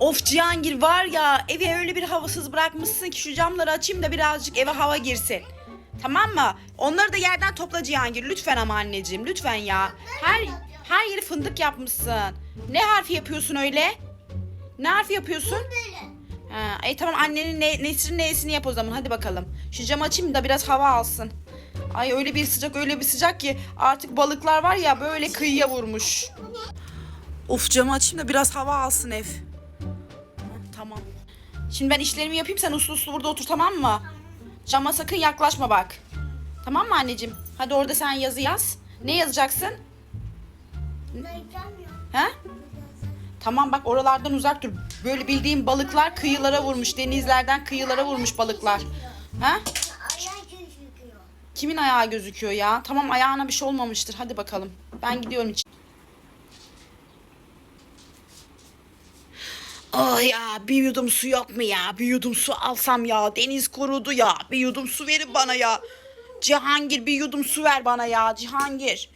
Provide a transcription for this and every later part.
Of Cihangir var ya eve öyle bir havasız bırakmışsın ki şu camları açayım da birazcık eve hava girsin. Tamam mı? Onları da yerden topla Cihangir lütfen ama anneciğim lütfen ya. Her her yeri fındık yapmışsın. Ne harfi yapıyorsun öyle? Ne harfi yapıyorsun? Ha, e tamam annenin ne, Nesrin ne'sini yap o zaman hadi bakalım. Şu camı açayım da biraz hava alsın. Ay öyle bir sıcak öyle bir sıcak ki artık balıklar var ya böyle kıyıya vurmuş. Of camı açayım da biraz hava alsın ev. Tamam. Şimdi ben işlerimi yapayım sen uslu uslu burada otur tamam mı? Cama sakın yaklaşma bak. Tamam mı anneciğim? Hadi orada sen yazı yaz. Ne yazacaksın? Ha? Tamam bak oralardan uzak dur. Böyle bildiğim balıklar kıyılara vurmuş. Denizlerden kıyılara vurmuş balıklar. Gözüküyor. Kimin ayağı gözüküyor ya? Tamam ayağına bir şey olmamıştır. Hadi bakalım. Ben gidiyorum için. Oh ya bir yudum su yok mu ya? Bir yudum su alsam ya. Deniz kurudu ya. Bir yudum su verin bana ya. Cihangir bir yudum su ver bana ya. Cihangir.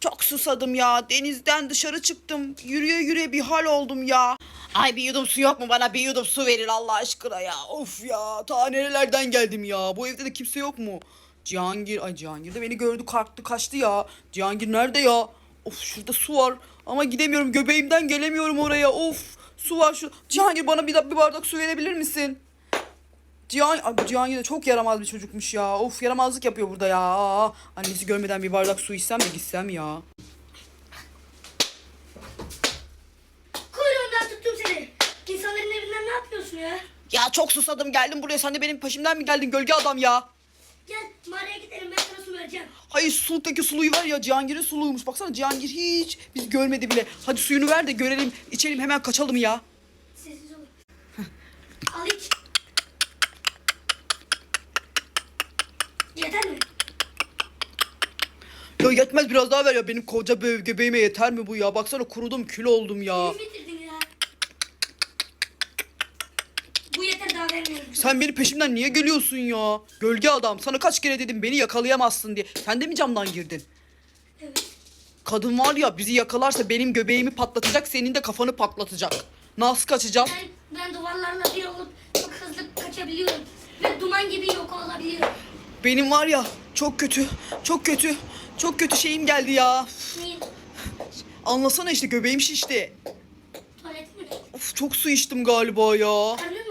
Çok susadım ya. Denizden dışarı çıktım. Yürüye yürüye bir hal oldum ya. Ay bir yudum su yok mu bana? Bir yudum su verin Allah aşkına ya. Of ya. Ta nerelerden geldim ya. Bu evde de kimse yok mu? Cihangir. Ay Cihangir de beni gördü kalktı kaçtı ya. Cihangir nerede ya? Of şurada su var. Ama gidemiyorum. Göbeğimden gelemiyorum oraya. Of. Su var şu. Cihangir bana bir, bir bardak su verebilir misin? Cihan, Ay, Cihangir de çok yaramaz bir çocukmuş ya. Of yaramazlık yapıyor burada ya. Annesi görmeden bir bardak su içsem de gitsem ya. Kuyruğundan tuttum seni. İnsanların evinden ne yapıyorsun ya? Ya çok susadım geldim buraya. Sen de benim peşimden mi geldin gölge adam ya? Gel mağaraya gidelim ben sana su vereceğim. Hayır suludaki suluyu var ya Cihangir'in suluymuş. Baksana Cihangir hiç biz görmedi bile. Hadi suyunu ver de görelim içelim hemen kaçalım ya. Sessiz ol. Al iç. Yeter mi? Ya yetmez biraz daha ver ya benim koca be- göbeğime yeter mi bu ya? Baksana kurudum kül oldum ya. Kimi bitirdin daha vermiyorum. Sen benim peşimden niye geliyorsun ya? Gölge adam sana kaç kere dedim beni yakalayamazsın diye. Sen de mi camdan girdin? Evet. Kadın var ya bizi yakalarsa benim göbeğimi patlatacak senin de kafanı patlatacak. Nasıl kaçacağız? Ben, ben duvarlarla bir olup çok hızlı kaçabiliyorum. Ve duman gibi yok olabiliyorum. Benim var ya çok kötü çok kötü çok kötü şeyim geldi ya. Neyin? Anlasana işte göbeğim şişti. Tuvalet mi? Of çok su içtim galiba ya. Ağrıdı?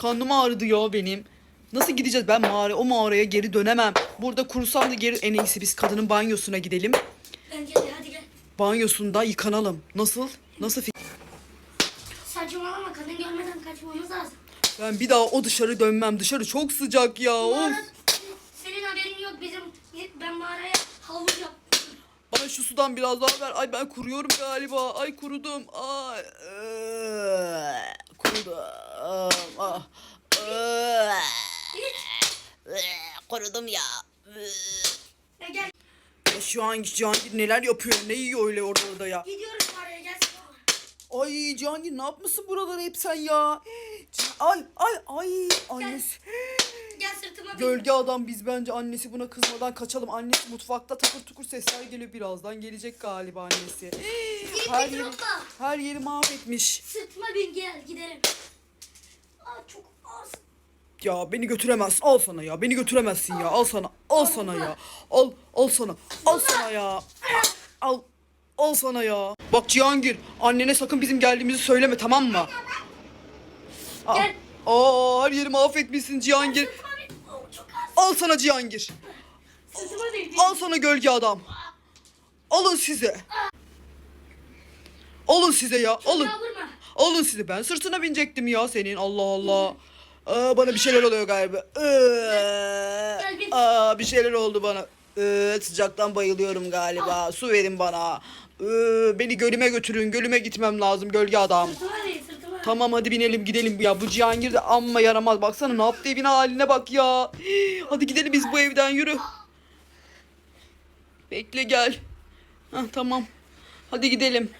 Karnım ağrıdı ya benim. Nasıl gideceğiz ben mağara o mağaraya geri dönemem. Burada kurusam da geri en iyisi biz kadının banyosuna gidelim. Bence de hadi gel. Banyosunda yıkanalım. Nasıl? Nasıl fikir? Saçmalama kadın görmeden kaçmamız lazım. Ben bir daha o dışarı dönmem. Dışarı çok sıcak ya. Of. Mağara, senin haberin yok bizim ben mağaraya havuz yaptım. Bana şu sudan biraz daha ver. Ay ben kuruyorum galiba. Ay kurudum. Ay. eee. Kurudum ya. Ya gel Ya Şu an Cihangir neler yapıyor? Ne yiyor öyle orada orada ya? gidiyoruz mağaraya gel. Ay Cihangir ne yapmışsın buraları hep sen ya? Ay ay ay annesi. Gel sırtıma bin. Gölge adam biz bence annesi buna kızmadan kaçalım. Annesi mutfakta takır tukur sesler geliyor birazdan. Gelecek galiba annesi. her yeri, her yeri mahvetmiş. Sırtıma bin gel gidelim. Aa çok az. Ya beni götüremezsin. Al sana ya. Beni götüremezsin ya. Al sana. Al sana ya. Al al sana. Al sana ya. Al. Al sana ya. Bak Cihangir annene sakın bizim geldiğimizi söyleme tamam mı? Aa, Gel. aa, her yeri mahvetmişsin Cihangir. Al sana Cihangir. Al sana gölge adam. Alın size. Alın size ya. Alın. Alın size. Ben sırtına binecektim ya senin. Allah Allah. Aa, bana bir şeyler oluyor galiba. Ee, aa, bir şeyler oldu bana. Ee, sıcaktan bayılıyorum galiba. Su verin bana. Ee, beni gölüme götürün. Gölüme gitmem lazım gölge adam. Sırtıma bin sırtıma. Tamam hadi binelim gidelim ya. Bu Cihangir de amma yaramaz. Baksana ne yaptı evin haline bak ya. Hadi gidelim biz bu evden yürü. Bekle gel. Hah, tamam. Hadi gidelim.